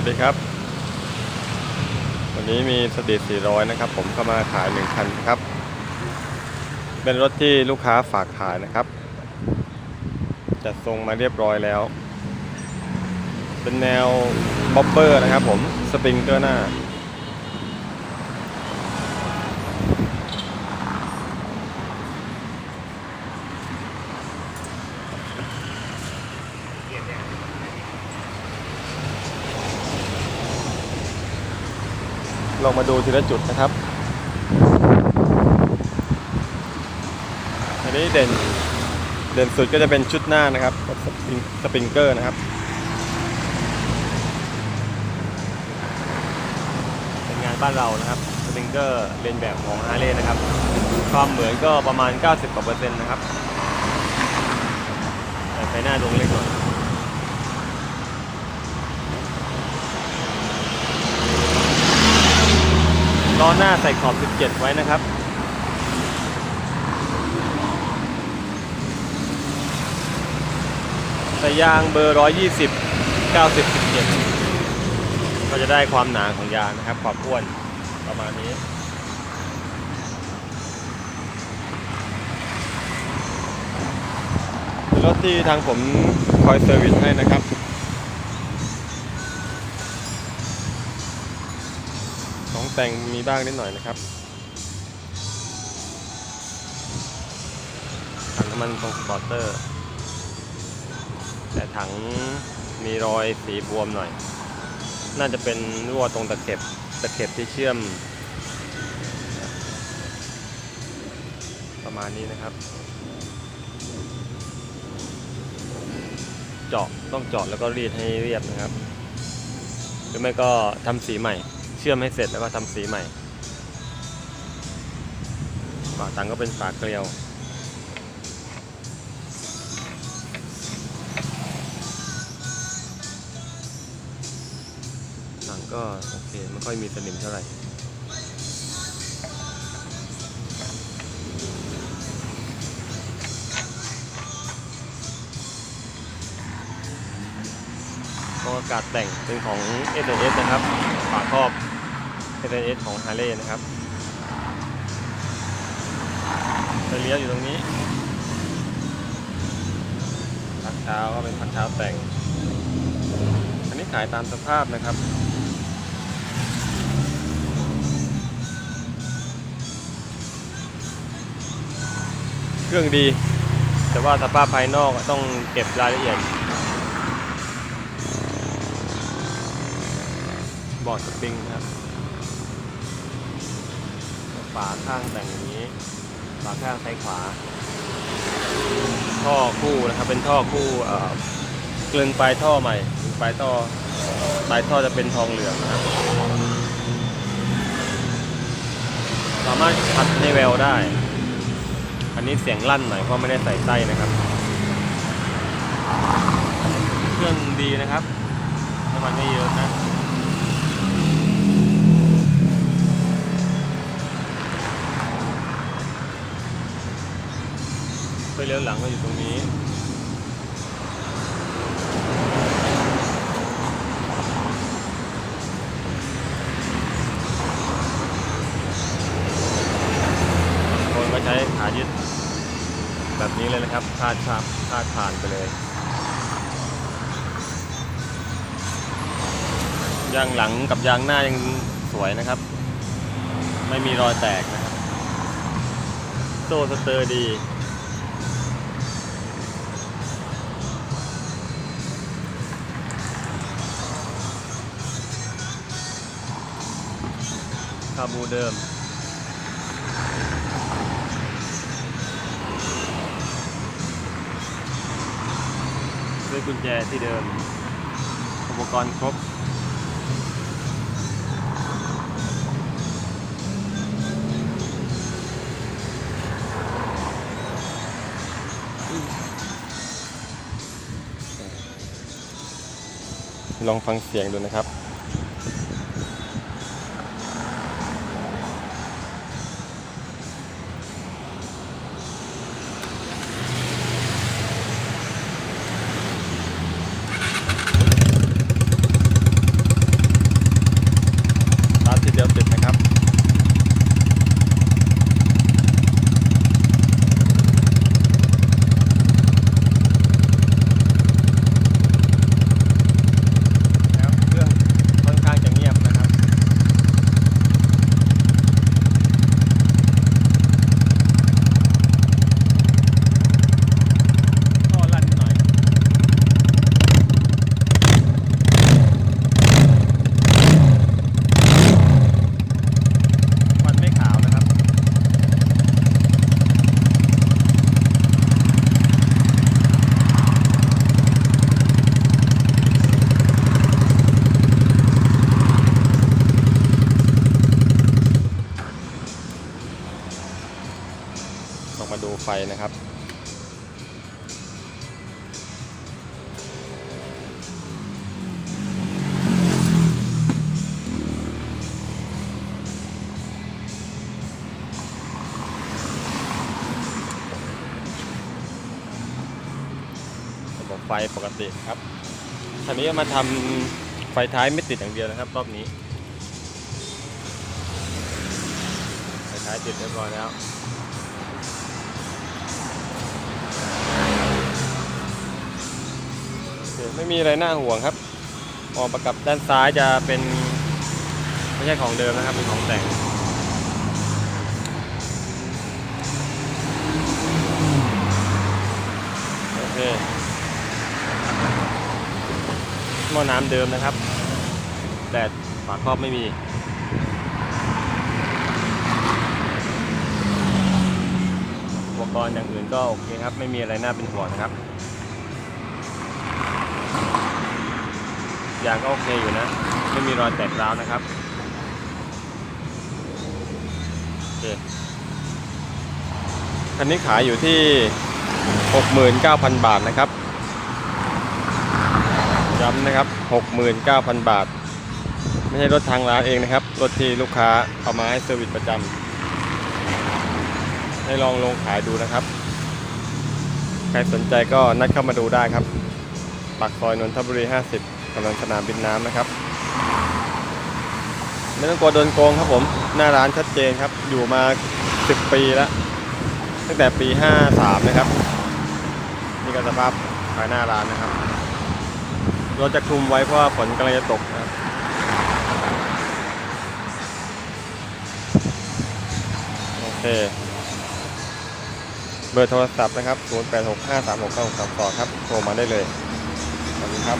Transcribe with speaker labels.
Speaker 1: วัสดีครับ วันนี้มีสตรี400 นะครับ ผมเข้ามาขาย1คันนะครับ เป็นรถที่ลูกค้าฝากขายนะครับ จัดทรงมาเรียบร้อยแล้ว เป็นแนวบ็อบเบอร์นะครับผม สปริงเกอร์หน้า ลองมาดูทีละจุดนะครับ อันนี้เด่นเด่นสุดก็จะเป็นชุดหน้านะครับสปริงสปริงเกอร์นะครับเป็นงานบ้านเรานะครับสปริงเกอร์เรียนแบบของฮาร์เลย์นะครับความเหมือนก็ประมาณ 90กว่าเปอร์เซ็นต์นะครับแต่ไฟหน้าดวงเล็กหน่อย ล้อหน้าใส่ขอบ 17 ไว้นะครับ ใส่ยางเบอร์ 120 90 17 ก็จะได้ความหนาของยางนะครับความอ้วนประมาณนี้เป็นรถที่ทางผมคอยเซอร์วิสให้นะครับ ของแต่งมีบ้างนิดหน่อยนะครับถังน้ำมันตรงสปอร์เตอร์ แต่ถังมีรอยสีบวมหน่อย น่าจะเป็นรั่วตรงตะเข็บตะเข็บที่เชื่อม ประมาณนี้นะครับ เจาะต้องเจาะแล้วก็รีดให้เรียบนะครับ หรือไม่ก็ทำสีใหม่ เชื่อมให้เสร็จแล้วก็ทำสีใหม่ฝาตังก็เป็นฝาเกลียว หลังก็โอเคไม่ค่อยมีสนิมเท่าไหร่ กากาศแต่งเป็นของ s อ s นะครับฝาครอบ s อ s ของ h a r l e y นะครับไฟเลี้ยวอยู่ตรงนี้พักเท้าก็เป็นพักเท้าแต่ง อันนี้ขายตามสภาพนะครับเครื่องดี แต่ว่าสภาพภายนอกต้องเก็บรายละเอียด บอร์ดสปริงนะครับฝาข้างแต่งอย่างนี้ ฝาข้างซ้ายขวา ท่อคู่นะครับ เป็นท่อคู่เอ่อกลึงปลายท่อใหม่ปลายท่อปลายท่อจะเป็นทองเหลืองนะครับ สามารถขัดให้แววได้ อันนี้เสียงลั่นหน่อยเพราะไม่ได้ใส่ไส้นะครับ เครื่องดีนะครับน้ำมันไม่เยอะนะ เลี้ยวหลังก็อยู่ตรงนี้ คนก็ใช้ขายึดแบบนี้เลยนะครับพาดชาพาดผ่านไปเลยยางหลังกับยางหน้ายังสวยนะครับ ไม่มีรอยแตกนะครับโซ่สเตอร์ดีาบูเดิม ด้วยกุญแจที่เดิม อุปกรณ์ครบลองฟังเสียงดูนะครับ ฟนะครับ ระบบไฟปกติครับคันนี้มาทำไฟท้ายไม่ติดอย่างเดียวนะครับรอบนี้ ไฟท้ายติดเรียบร้อยแล้ว ไม่มีอะไรน่าห่วงครับมองประกับด้านซ้ายจะเป็นไม่ใช่ของเดิมนะครับเป็นของแต่งโอเคหม้อน้ำเดิมนะครับ แต่ฝาครอบไม่มีอุปกรณ์อย่างอื่นก็โอเคครับ ไม่มีอะไรน่าเป็นห่วงนะครับ ยางก็โอเคอยู่นะ ไม่มีรอยแตกร้าวนะครับโอเคคันนี้ขายอยู่ที่ 69,000 บาทนะครับย้ำนะครับ 69,000 บาท ไม่ใช่รถทางร้านเองนะครับ รถที่ลูกค้าเอามาให้เซอร์วิสประจำให้ลองลงขายดูนะครับ ใครสนใจก็นัดเข้ามาดูได้ครับปากซอยนนทบุรี 50 ถนนสนามบินน้ำนะครับ ไม่ต้องกลัวโดนโกงครับผม หน้าร้านชัดเจนครับ อยู่มา 10 ปีแล้ว ตั้งแต่ปี 53 นะครับ นี่ก็สภาพภายหน้าร้านนะครับ เราจะคลุมไว้เพราะว่าฝนกำลังจะตกนะครับโอเคเบอร์โทรศัพท์นะครับ 0865369632 ครับ โทรมาได้เลย ขอบคุณครับ